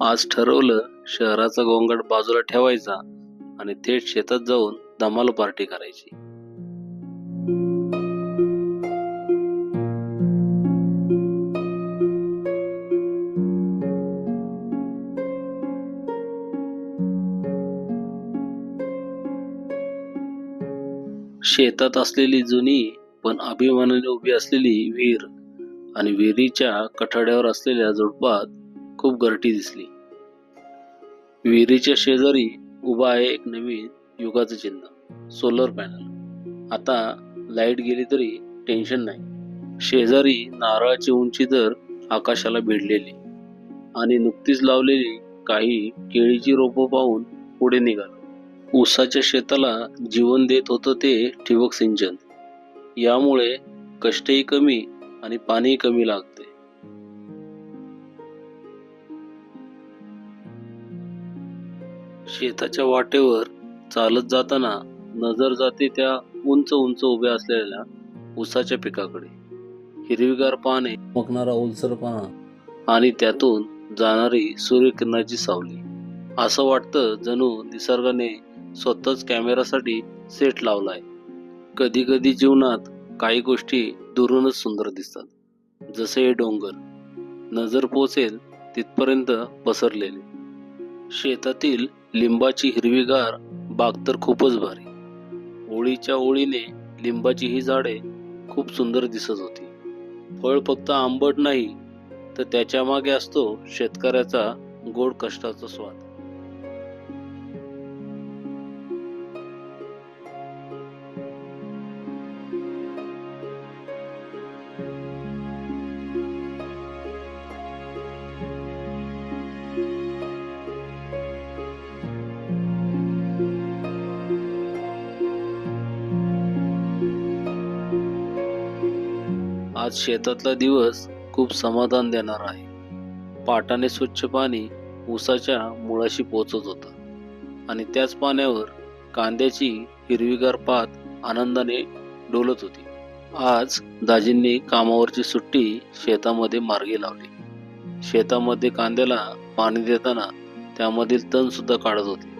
आज ठरवलं शहराचा गोंगाट बाजूला ठेवायचा आणि थेट शेतात जाऊन धमाल पार्टी करायची. शेतात असलेली जुनी पण अभिमानाने उभी असलेली विहीर आणि विहिरीच्या कठाड्यावर असलेल्या झुडपात खूप गर्टी दिसली. विहिरीच्या शेजारी उभा आहे एक नवीन युगाचं चिन्ह सोलर पॅनल आता लाइट गेली तरी टेन्शन नाही. शेजारी नारळाची उंची तर आकाशाला भिडलेली आणि नुकतीच लावलेली काही केळीची रोपं पाहून पुढे निघालो. ऊसाच्या शेताला जीवन देत होतं ते ठिबक सिंचन. यामुळे कष्टही कमी आणि पाणीही कमी लागते. शेताच्या वाटेवर चालत जाताना नजर जाते त्या उंच उंच उभ्या असलेल्या ऊसाच्या पिकाकडे. हिरवीगार पाने मकणारा ओलसरपणा आणि त्यातून जाणारी सूर्यकिरणाची सावली. असं वाटतं जणू निसर्गाने स्वतःच कॅमेरासाठी सेट लावलाय. कधी कधी जीवनात काही गोष्टी दुरूनच सुंदर दिसतात. जसे हे डोंगर नजर पोचेल तिथपर्यंत पसरलेले. शेतातील लिंबाची हिरवीगार बाग तर खूपच भारी. ओळीच्या ओळीने लिंबाची ही झाडे खूप सुंदर दिसत होती. फळ फक्त आंबट नाही तर त्याच्यामागे असतो शेतकऱ्याचा गोड कष्टाचा स्वाद. आज शेतातला दिवस खूप समाधान देणार आहे. पाटाने स्वच्छ पाणी ऊसाच्या मुळाशी पोचत होतं आणि त्याच पाण्यावर कांद्याची हिरवीगार पात आनंदाने डोलत होती. आज दाजींनी कामावरची सुट्टी शेतामध्ये मार्गी लावली. शेतामध्ये कांद्याला पाणी देताना त्यामधील तण सुद्धा काढत होते.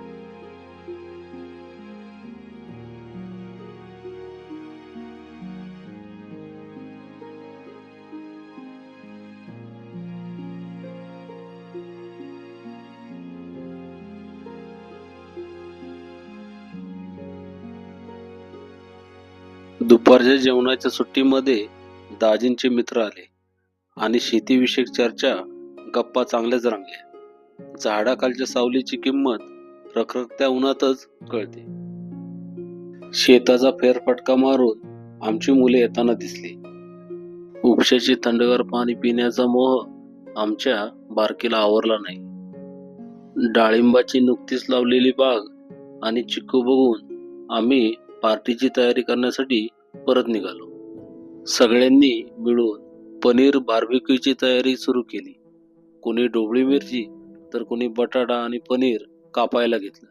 दुपारच्या जेवणाच्या सुट्टीमध्ये दाजींचे मित्र आले आणि शेतीविषयक चर्चा गप्पा चांगल्याच रंगल्या. झाडाखालच्या सावलीची किंमत रखरखत्या उन्हातच कळते. शेताचा फेरफटका मारून आमची मुले येताना दिसली. उपशाचे थंडगार पाणी पिण्याचा मोह आमच्या बारकीला आवरला नाही. डाळिंबाची नुकतीच लावलेली बाग आणि चिक्कू बघून आम्ही पार्टीची तयारी करण्यासाठी परत निघालो. सगळ्यांनी मिळून पनीर बार्बिक्यूची तयारी सुरू केली. कोणी डोबळी मिरची तर कोणी बटाटा आणि पनीर कापायला घेतलं.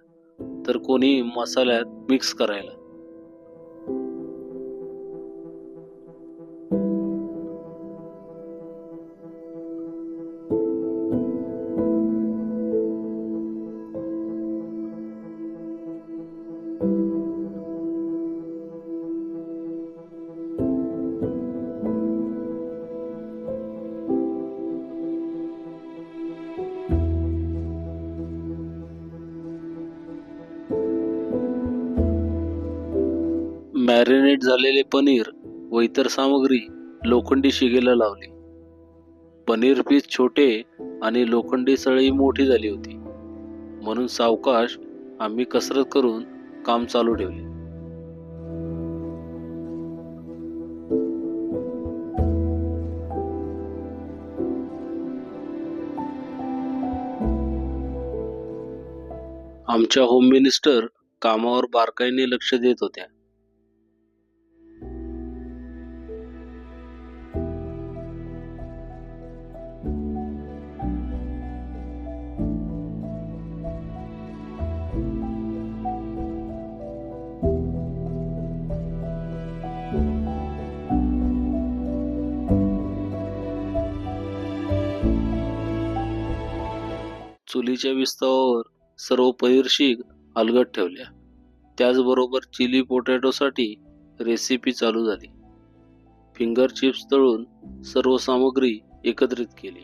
तर कोणी मसाल्यात मिक्स करायला. मॅरिनेट झालेले पनीर व इतर सामग्री लोखंडी शिगेला लावली. पनीर पीस छोटे आणि लोखंडी सळई मोठी झाली होती. म्हणून सावकाश आम्ही कसरत करून काम चालू ठेवले. आमच्या होम मिनिस्टर कामावर बारकाईने लक्ष देत होत्या. चुलीच्या विस्तवावर सर्व पनीरशीग अलगद ठेवल्या. त्याचबरोबर चिली पोटॅटोसाठी रेसिपी चालू झाली. फिंगर चिप्स तळून सर्व सामग्री एकत्रित केली.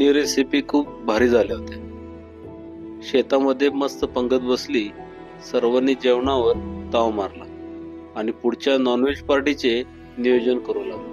दोन्ही रेसिपी खूप भारी झाल्या होत्या शेतामध्ये मस्त पंगत बसली सर्वांनी जेवणावर ताव मारला आणि पुढच्या नॉनव्हेज पार्टीचे नियोजन करू लागलो.